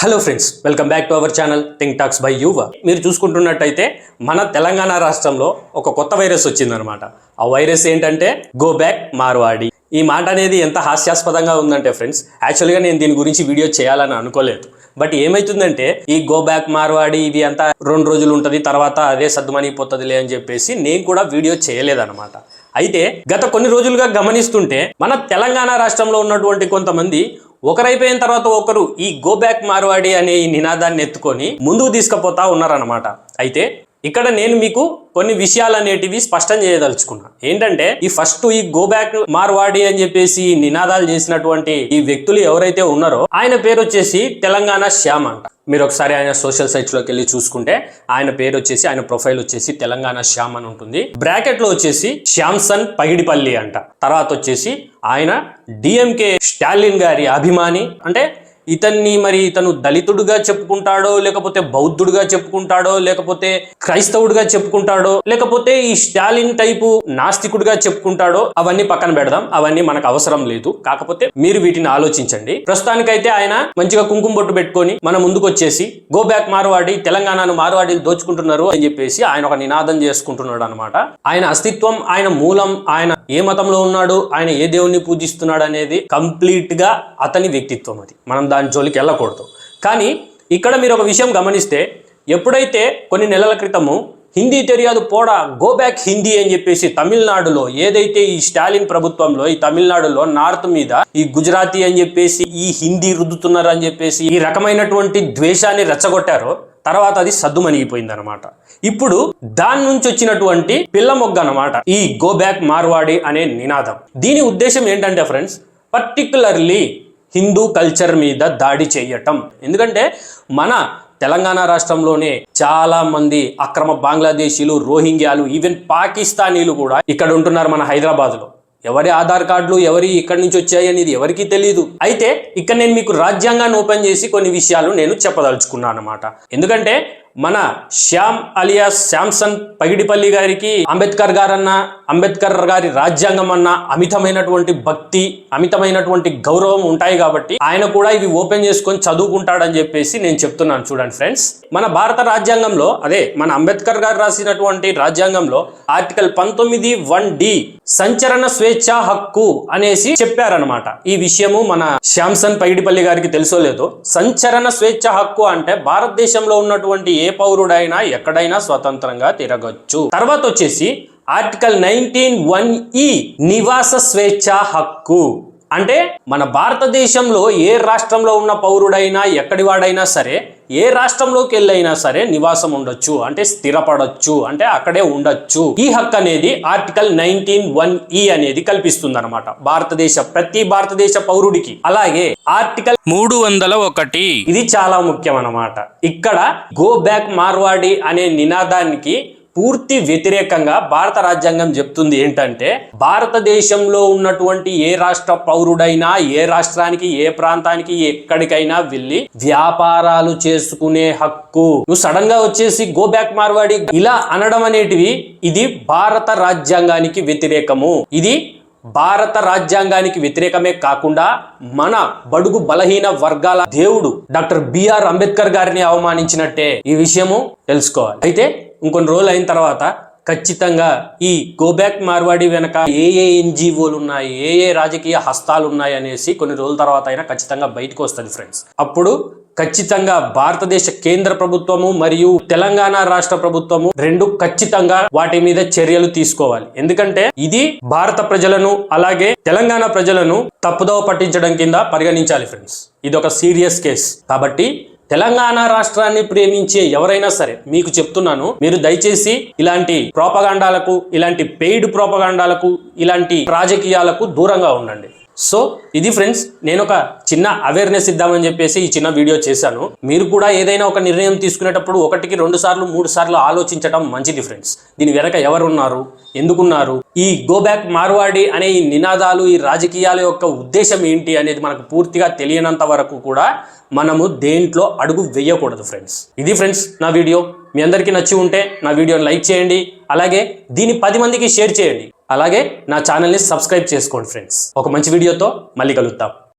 Hello friends welcome back to our channel think talks by Yuva మీరు చూసుకుంటున్నట్టయితే మన తెలంగాణ రాష్ట్రంలో ఒక కొత్త వైరస్ వచ్చిందనమాట ఆ వైరస్ ఏంటంటే గో బ్యాక్ మార్వాడి. ఈ మాట అనేది ఎంత హాస్యాస్పదంగా ఉందంటే ఫ్రెండ్స్ యాక్చువల్గా నేను దీని గురించి వీడియో చేయాలని అనుకోలేదు. బట్ ఏమైతుందంటే ఈ గో బ్యాక్ మార్వాడి ఇది అంతా రెండు రోజులు ఉంటుంది తర్వాత అదే సర్దుమనిపోతుందిలే అని చెప్పేసి నేను కూడా వీడియో చేయలేదన్నమాట. అయితే గత కొన్ని రోజులుగా గమనిస్తుంటే మన తెలంగాణ రాష్ట్రంలో ఉన్నటువంటి కొంతమంది ఒకరైపోయిన తర్వాత ఒకరు ఈ గో బ్యాక్ మార్వాడి అనే ఈ నినాదాన్ని ఎత్తుకొని ముందుకు తీసుకుపోతా ఉన్నారన్నమాట. అయితే ఇక్కడ నేను మీకు కొన్ని విషయాలు అనేటివి స్పష్టం చేయదలుచుకున్నా. ఏంటంటే ఈ ఫస్ట్ ఈ గో బ్యాక్ మార్వాడి అని చెప్పేసి నినాదాలు చేసినటువంటి ఈ వ్యక్తులు ఎవరైతే ఉన్నారో ఆయన పేరు వచ్చేసి తెలంగాణ శ్యామ్ అంట. మీరు ఒకసారి ఆయన సోషల్ సైట్స్లోకి వెళ్ళి చూసుకుంటే ఆయన పేరు వచ్చేసి ఆయన ప్రొఫైల్ వచ్చేసి తెలంగాణ శ్యామ్ అని ఉంటుంది. బ్రాకెట్లో వచ్చేసి శ్యామ్సన్ పగిడిపల్లి అంట. తర్వాత వచ్చేసి ఆయన డిఎంకే స్టాలిన్ గారి అభిమాని. అంటే ఇతన్ని మరి ఇతను దళితుడుగా చెప్పుకుంటాడో లేకపోతే బౌద్ధుడుగా చెప్పుకుంటాడో లేకపోతే క్రైస్తవుడుగా చెప్పుకుంటాడో లేకపోతే ఈ స్టాలిన్ టైపు నాస్తికుడుగా చెప్పుకుంటాడో అవన్నీ పక్కన పెడదాం. అవన్నీ మనకు అవసరం లేదు. కాకపోతే మీరు వీటిని ఆలోచించండి. ప్రస్తుతానికైతే ఆయన మంచిగా కుంకుమ బొట్టు పెట్టుకొని మన ముందుకు వచ్చేసి గో బ్యాక్ మార్వాడి తెలంగాణను మార్వాడీలు దోచుకుంటున్నారు అని చెప్పేసి ఆయన ఒక నినాదం చేసుకుంటున్నాడు అనమాట ఆయన అస్తిత్వం ఆయన మూలం ఆయన ఏ మతంలో ఉన్నాడు ఆయన ఏ దేవుణ్ణి పూజిస్తున్నాడు అనేది కంప్లీట్గా అతని వ్యక్తిత్వం అది. మనం దాని జోలికి వెళ్ళకూడదు. కానీ ఇక్కడ మీరు ఒక విషయం గమనిస్తే ఎప్పుడైతే కొన్ని నెలల క్రితము హిందీ తెలియదు పోడా గో బ్యాక్ హిందీ అని చెప్పేసి తమిళనాడులో ఏదైతే ఈ స్టాలిన్ ప్రభుత్వంలో ఈ తమిళనాడులో నార్త్ మీద ఈ గుజరాతీ అని చెప్పేసి ఈ హిందీ రుద్దుతున్నారు అని చెప్పేసి ఈ రకమైనటువంటి ద్వేషాన్ని రెచ్చగొట్టారో తర్వాత అది సద్దుమణిగిపోయింది అనమాట ఇప్పుడు దాని నుంచి వచ్చినటువంటి పిల్ల మొగ్గ అనమాట ఈ గో బ్యాక్ మార్వాడి అనే నినాదం. దీని ఉద్దేశం ఏంటంటే ఫ్రెండ్స్ పర్టికులర్లీ హిందూ కల్చర్ మీద దాడి చేయటం. ఎందుకంటే మన తెలంగాణ రాష్ట్రంలోనే చాలా మంది అక్రమ బంగ్లాదేశీలు రోహింగ్యాలు ఈవెన్ పాకిస్తానీలు కూడా ఇక్కడ ఉంటున్నారు మన హైదరాబాద్లో. ఎవరి ఆధార్ కార్డులు ఎవరి ఇక్కడి నుంచి వచ్చాయి అనేది ఎవరికీ తెలియదు అయితే ఇక్కడ నేను మీకు రాజ్యాంగాన్ని ఓపెన్ చేసి కొన్ని విషయాలు నేను చెప్పదలుచుకున్నాను అనమాట ఎందుకంటే మన శ్యామ్ అలియాస్ శాంసన్ పగిడిపల్లి గారికి అంబేద్కర్ గారన్న అంబేద్కర్ గారి రాజ్యాంగం అన్న అమితమైనటువంటి భక్తి అమితమైనటువంటి గౌరవం ఉంటాయి కాబట్టి ఆయన కూడా ఇవి ఓపెన్ చేసుకొని చదువుకుంటాడని చెప్పేసి నేను చెప్తున్నాను చూడండి ఫ్రెండ్స్. మన భారత రాజ్యాంగంలో అదే మన అంబేద్కర్ గారు రాసినటువంటి రాజ్యాంగంలో ఆర్టికల్ పంతొమ్మిది వన్ డి సంచరణ స్వేచ్ఛ హక్కు అనేసి చెప్పారనమాట ఈ విషయము మన శ్యామ్సన్ పైడిపల్లి గారికి తెలుసో లేదో. సంచరణ స్వేచ్ఛ హక్కు అంటే భారతదేశంలో ఉన్నటువంటి ఏ పౌరుడైనా ఎక్కడైనా స్వతంత్రంగా తిరగొచ్చు. తర్వాత వచ్చేసి ఆర్టికల్ నైన్టీన్ వన్ ఈ నివాస స్వేచ్ఛ హక్కు. అంటే మన భారతదేశంలో ఏ రాష్ట్రంలో ఉన్న పౌరుడైనా ఎక్కడి వాడైనా సరే ఏ రాష్ట్రంలోకి వెళ్ళైనా సరే నివాసం ఉండొచ్చు. అంటే స్థిరపడొచ్చు. అంటే అక్కడే ఉండొచ్చు. ఈ హక్కు అనేది ఆర్టికల్ నైన్టీన్ వన్ ఈ అనేది కల్పిస్తుంది అనమాట భారతదేశ ప్రతి భారతదేశ పౌరుడికి. అలాగే ఆర్టికల్ మూడు వందల ఒకటి. ఇది చాలా ముఖ్యం అన్నమాట ఇక్కడ గో బ్యాక్ మార్వాడి అనే నినాదానికి పూర్తి వ్యతిరేకంగా భారత రాజ్యాంగం చెప్తుంది ఏంటంటే భారతదేశంలో ఉన్నటువంటి ఏ రాష్ట్ర పౌరుడైనా ఏ రాష్ట్రానికి ఏ ప్రాంతానికి ఎక్కడికైనా వెళ్ళి వ్యాపారాలు చేసుకునే హక్కు. నువ్వు సడన్గా వచ్చేసి గో బ్యాక్ మార్వాడి ఇలా అనడం అనేటివి ఇది భారత రాజ్యాంగానికి వ్యతిరేకము. ఇది భారత రాజ్యాంగానికి వ్యతిరేకమే కాకుండా మన బడుగు బలహీన వర్గాల దేవుడు డాక్టర్ బిఆర్ అంబేద్కర్ గారిని అవమానించినట్టే ఈ విషయము తెలుసుకోవాలి. అయితే ఇంకొన్ని రోజులు అయిన తర్వాత ఖచ్చితంగా ఈ గోబ్యాక్ మార్వాడి వెనక ఏ ఏ ఎన్జిఓలు ఉన్నాయి ఏ ఏ రాజకీయ హస్తాలు ఉన్నాయి అనేసి కొన్ని రోజుల తర్వాత అయినా ఖచ్చితంగా బయటకు వస్తుంది ఫ్రెండ్స్. అప్పుడు ఖచ్చితంగా భారతదేశ కేంద్ర ప్రభుత్వము మరియు తెలంగాణ రాష్ట్ర ప్రభుత్వము రెండు ఖచ్చితంగా వాటి మీద చర్యలు తీసుకోవాలి. ఎందుకంటే ఇది భారత ప్రజలను అలాగే తెలంగాణ ప్రజలను తప్పుదోవ పట్టించడం కింద పరిగణించాలి ఫ్రెండ్స్ ఇది ఒక సీరియస్ కేస్ కాబట్టి తెలంగాణ రాష్ట్రాన్ని ప్రేమించే ఎవరైనా సరే మీకు చెప్తున్నాను మీరు దయచేసి ఇలాంటి ప్రోపగాండాలకు ఇలాంటి పెయిడ్ ప్రోపగాండాలకు ఇలాంటి రాజకీయాలకు దూరంగా ఉండండి. సో ఇది ఫ్రెండ్స్ నేను ఒక చిన్న అవేర్నెస్ ఇద్దామని చెప్పేసి ఈ చిన్న వీడియో చేశాను. మీరు కూడా ఏదైనా ఒక నిర్ణయం తీసుకునేటప్పుడు ఒకటికి రెండు సార్లు మూడు సార్లు ఆలోచించడం మంచిది ఫ్రెండ్స్. దీని వెనక ఎవరున్నారు? ఎందుకున్నారు? ఈ గో బ్యాక్ మార్వాడి అనే ఈ నినాదాలు ఈ రాజకీయాల యొక్క ఉద్దేశం ఏంటి అనేది మనకు పూర్తిగా తెలియనంత వరకు కూడా మనము దేంట్లో అడుగు వేయకూడదు ఫ్రెండ్స్. ఇది ఫ్రెండ్స్ నా వీడియో మీ అందరికీ నచ్చి ఉంటే నా వీడియోని లైక్ చేయండి. అలాగే దీన్ని పది మందికి షేర్ చేయండి. అలాగే నా ఛానల్ని సబ్స్క్రైబ్ చేసుకోండి ఫ్రెండ్స్. ఒక మంచి వీడియోతో మళ్ళీ కలుద్దాం.